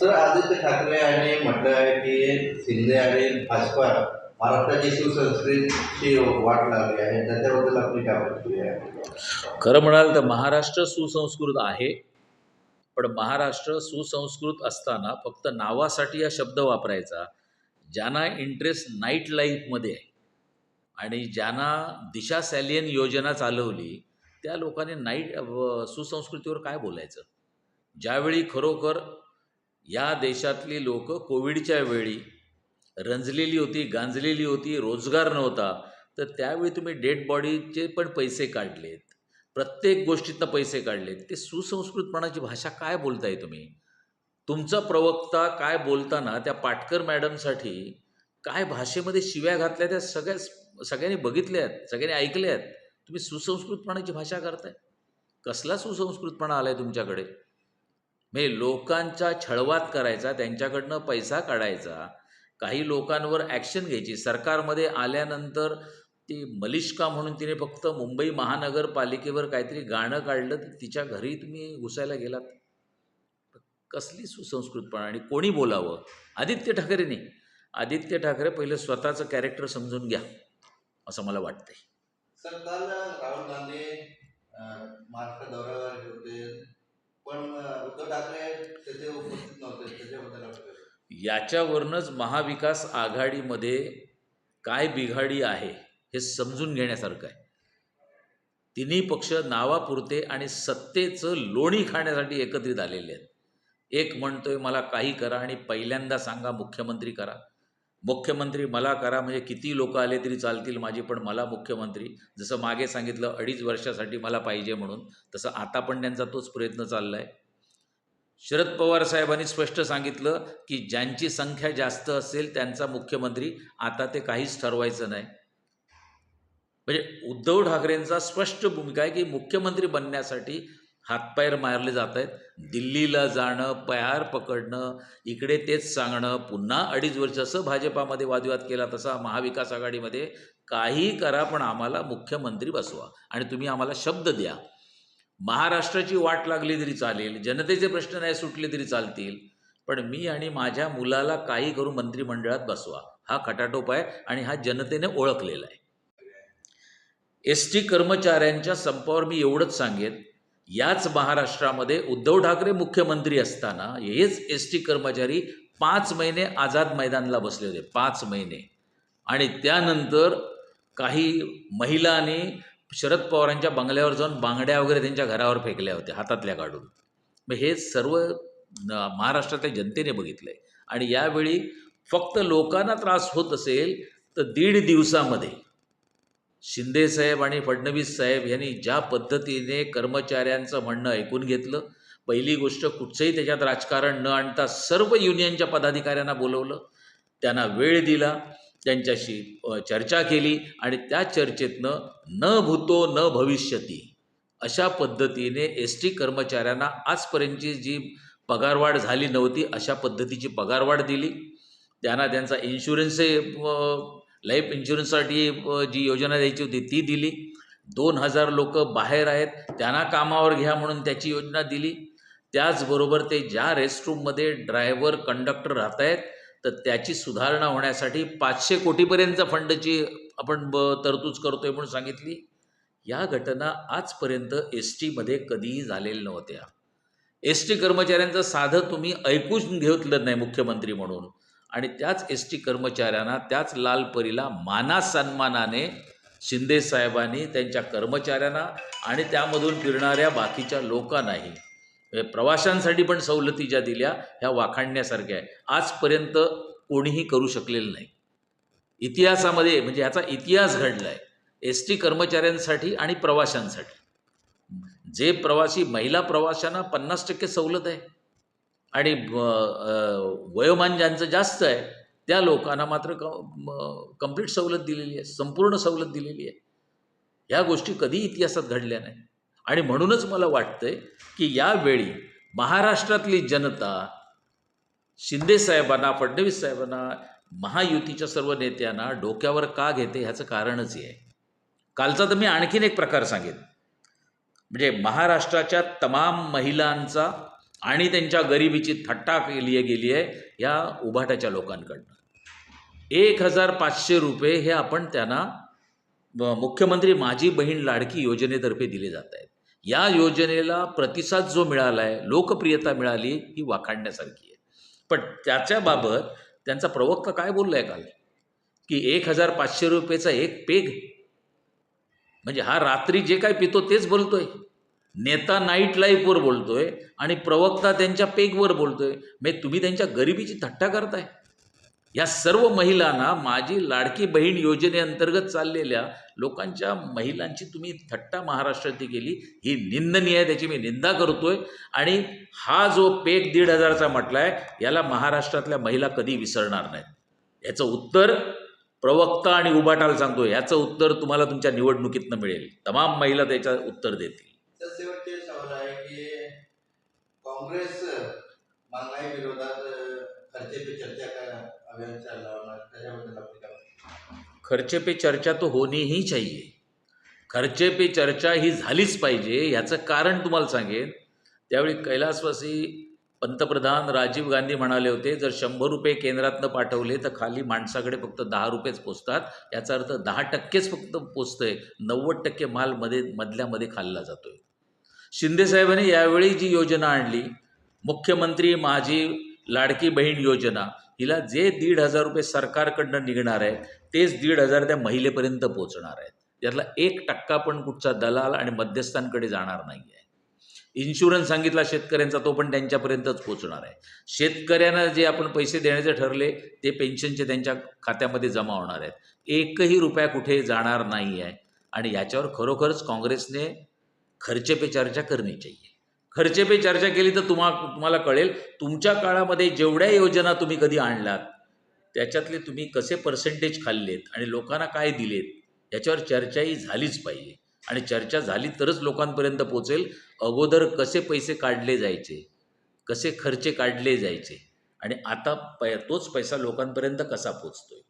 Sir Aditya Thackeray यांनी म्हटलं आहे की शिंदे आणि भाजपा महाराष्ट्राची शिवसंस्कृतीची वाट लागली आहे. त्याच्याबद्दल आपली काय प्रतिक्रिया आहे? खरं म्हणाल तर महाराष्ट्र सुसंस्कृत आहे पण महाराष्ट्र सुसंस्कृत असताना फक्त नावासाठी हा शब्द वापरायचा ज्यांना इंटरेस्ट नाईट लाईफमध्ये आहे आणि ज्यांना दिशा सॅलियन योजना चालवली त्या लोकांनी नाईट सुसंस्कृतीवर काय बोलायचं? ज्यावेळी खरोखर या देशातली लोक कोविडच्या वेळी रंजलेली होती गांजलेली होती रोजगार नव्हता. तर त्यावेळी तुम्ही डेड बॉडीचे पण पैसे काढलेत. प्रत्येक गोष्टीतनं पैसे काढलेत. ते सुसंस्कृतपणाची भाषा काय बोलताय तुम्ही? तुमचा प्रवक्ता काय बोलताना त्या पाटकर मॅडमसाठी काय भाषेमध्ये शिव्या घातल्या त्या सगळ्या सगळ्यांनी बघितल्या आहेत सगळ्यांनी ऐकल्या आहेत तुम्ही सुसंस्कृतपणाची भाषा करताय? कसला सुसंस्कृतपणा आलाय तुमच्याकडे? म्हणजे लोकांचा छळवात करायचा त्यांच्याकडनं पैसा काढायचा. काही लोकांवर ॲक्शन घ्यायची. सरकारमध्ये आल्यानंतर ती मलिष्का म्हणून तिने फक्त मुंबई महानगरपालिकेवर काहीतरी गाणं काढलं तर तिच्या घरी तुम्ही घुसायला गेलात. कसली सुसंस्कृतपणा. आणि कोणी बोलावं? आदित्य ठाकरेने. आदित्य ठाकरे पहिले स्वतःचं कॅरेक्टर समजून घ्या असं मला वाटतंय. सर काल राहुल गांधी महाराष्ट्र दौऱ्यावर होते. पण उद्धव ठाकरे त्याचे उपस्थित नव्हते त्याच्याबद्दल आपलं याच्यावरूनच महाविकास आघाडीमध्ये काय बिघाडी आहे हे समजून घेण्यासारखं आहे. तिन्ही पक्ष नावापुरते आणि सत्तेचं लोणी खाण्यासाठी एकत्रित आलेले आहेत. एक म्हणतोय मला काही करा आणि पहिल्यांदा सांगा मुख्यमंत्री करा. मुख्यमंत्री मला करा म्हणजे किती लोक आले तरी चालतील माझी पण मला मुख्यमंत्री जसं मागे सांगितलं अडीच वर्षासाठी मला पाहिजे म्हणून तसं आता पण त्यांचा तोच प्रयत्न चालला आहे शरद पवार साहेबांनी स्पष्ट सांगितलं की ज्यांची संख्या जास्त असेल त्यांचा मुख्यमंत्री आता ते काहीच ठरवायचं नाही. म्हणजे उद्धव ठाकरेंचा स्पष्ट भूमिका आहे की मुख्यमंत्री बनण्यासाठी हातपायर मारले जात आहेत दिल्लीला जाणं पयार पकडणं इकडे तेच सांगणं पुन्हा अडीच वर्ष जसं भाजपामध्ये वादविवाद केला तसा महाविकास आघाडीमध्ये काही करा पण आम्हाला मुख्यमंत्री बसवा. आणि तुम्ही आम्हाला शब्द द्या. महाराष्ट्राची वाट लागली तरी चालेल जनतेचे प्रश्न नाही सुटले तरी चालतील पण मी आणि माझ्या मुलाला काही करून मंत्रिमंडळात बसवा. हा खटाटोप आहे आणि हा जनतेने ओळखलेला आहे. एस टी कर्मचाऱ्यांच्या संपावर मी एवढंच सांगेन याच महाराष्ट्रामध्ये उद्धव ठाकरे मुख्यमंत्री असताना हेच एस टी कर्मचारी पाच महिने आझाद मैदानला बसले होते पाच महिने. आणि त्यानंतर काही महिलांनी शरद पवारांच्या बंगल्यावर जाऊन बांगड्या वगैरे त्यांच्या घरावर फेकल्या होत्या हातातल्या काढून. मग हे सर्व महाराष्ट्रातल्या जनतेने बघितलं आहे आणि यावेळी फक्त लोकांना त्रास होत असेल तर दीड दिवसामध्ये शिंदे साहेब आणि फडणवीस साहेब यांनी ज्या पद्धतीने कर्मचाऱ्यांचं म्हणणं ऐकून घेतलं पहिली गोष्ट कुठचंही त्याच्यात राजकारण न आणता सर्व युनियनच्या पदाधिकाऱ्यांना बोलवलं त्यांना वेळ दिला त्यांच्याशी चर्चा केली आणि त्या चर्चेतनं न भूतो न भविष्यती अशा पद्धतीने एस टी कर्मचाऱ्यांना आजपर्यंतची जी पगारवाढ झाली नव्हती अशा पद्धतीची पगारवाढ दिली. त्यांना त्यांचा इन्शुरन्सही लाईफ इन्शुरन्ससाठी जी योजना द्यायची होती ती दिली. दोन हजार लोक बाहेर आहेत त्यांना कामावर घ्या म्हणून त्याची योजना दिली. त्याचबरोबर ते ज्या रेस्टरूममध्ये ड्रायव्हर कंडक्टर राहत आहेत तर त्याची सुधारणा होण्यासाठी पाचशे कोटीपर्यंत फंडची आपण ब तरतूद करतोय म्हणून सांगितली. या घटना आजपर्यंत एस टीमध्ये कधीही झालेल्या नव्हत्या. एस टी कर्मचाऱ्यांचं साधं तुम्ही ऐकून घेतलं नाही मुख्यमंत्री म्हणून. आणि त्याच एस टी कर्मचाऱ्यांना त्याच लालपरीला परीला मानासन्मानाने शिंदे साहेबांनी त्यांच्या कर्मचाऱ्यांना आणि त्यामधून फिरणाऱ्या बाकीच्या लोकांनाही. म्हणजे प्रवाशांसाठी पण सवलती ज्या दिल्या ह्या वाखाणण्यासारख्या आहे आजपर्यंत कोणीही करू शकलेलं नाही. इतिहासामध्ये म्हणजे ह्याचा इतिहास घडला आहे एस टी कर्मचाऱ्यांसाठी आणि प्रवाशांसाठी. जे प्रवासी महिला प्रवाशांना पन्नास टक्के सवलत आहे. आणि वयोमान ज्यांचं जास्त आहे त्या लोकांना मात्र क कंप्लीट सवलत दिलेली आहे संपूर्ण सवलत दिलेली आहे. ह्या गोष्टी कधी इतिहासात घडल्या नाही. आणि म्हणूनच मला वाटतंय की यावेळी महाराष्ट्रातली जनता शिंदे साहेबांना फडणवीस साहेबांना महायुतीच्या सर्व नेत्यांना डोक्यावर का घेते ह्याचं कारणच हे आहे. कालचा तर मी आणखीन एक प्रकार सांगेन. म्हणजे महाराष्ट्राच्या तमाम महिलांचा आणि त्यांच्या गरिबीची थट्टा केली गेली आहे या उभाटाच्या लोकांकडनं. एक हजार पाचशे रुपये हे आपण त्यांना मुख्यमंत्री माझी बहीण लाडकी योजनेतर्फे दिले जात आहेत. या योजनेला प्रतिसाद जो मिळाला आहे लोकप्रियता मिळाली ही वाखाणण्यासारखी आहे. पण त्याच्याबाबत त्यांचा प्रवक्ता काय बोलला आहे काल? की एक हजार पाचशे रुपयेचा एक पेग? म्हणजे हा रात्री जे काय पितो तेच बोलतोय. नेता नाईट लाईफवर बोलतोय आणि प्रवक्ता त्यांच्या पेगवर बोलतोय. म्हणजे तुम्ही त्यांच्या गरिबीची थट्टा करताय. या सर्व महिलांना माझी लाडकी बहीण योजनेअंतर्गत चाललेल्या लोकांच्या महिलांची तुम्ही थट्टा महाराष्ट्रात केली ही निंदनीय आहे त्याची मी निंदा करतोय. आणि हा जो पेक दीड हजारचा म्हटला आहे याला महाराष्ट्रातल्या महिला कधी विसरणार नाहीत. याचं उत्तर प्रवक्ता आणि उबाटाला सांगतो याचं उत्तर तुम्हाला तुमच्या निवडणुकीतनं मिळेल. तमाम महिला त्याचं उत्तर देतील. तर शेवटचे सवाल आहे की काँग्रेस महागाई विरोधात खर्चे पे चर्चा का अभियान चालवणार त्याच्याबद्दल आपली काय खर्चे पे चर्चा तो होनी ही चाहिए. खर्चे पे चर्चा ही झालीच पाहिजे याचं कारण तुम्हाला सांगेन. त्यावेळी कैलासवासी पंतप्रधान राजीव गांधी म्हणाले होते जर शंभर रुपये केंद्रातनं पाठवले तर खाली माणसाकडे फक्त दहा रुपयेच पोचतात. याचा अर्थ दहा टक्केच फक्त पोचतंय. नव्वद टक्के माल मध्ये मधल्यामध्ये खाल्ला जातोय. शिंदेसाहेबांनी यावेळी जी योजना आणली मुख्यमंत्री माझी लाडकी बहीण योजना हिला जे दीड हजार रुपये सरकारकडनं निघणार आहे तेच दीड हजार त्या महिलेपर्यंत पोचणार आहेत. यातला एक टक्का पण कुठचा दलाल आणि मध्यस्थांकडे जाणार नाही आहे इन्शुरन्स सांगितला शेतकऱ्यांचा तो पण त्यांच्यापर्यंतच पोचणार आहे. शेतकऱ्यांना जे आपण पैसे देण्याचे ठरले ते पेन्शनचे त्यांच्या खात्यामध्ये जमा होणार आहेत. एकही रुपया कुठे जाणार नाही आहे आणि याच्यावर खरोखरच काँग्रेसने खर्चे पे चर्चा करणी चाहिए. खर्चे पे चर्चा केली तर तुम्हा तुम्हाला कळेल तुमच्या काळामध्ये जेवढ्या योजना तुम्ही कधी आणलात त्याच्यातले तुम्ही कसे पर्सेंटेज खाल्लेत आणि लोकांना काय दिलेत याच्यावर चर्चाही झालीच पाहिजे. आणि चर्चा झाली तरच लोकांपर्यंत पोचेल अगोदर कसे पैसे काढले जायचे कसे खर्चे काढले जायचे. आणि आता पै तोच पैसा लोकांपर्यंत कसा पोचतोय?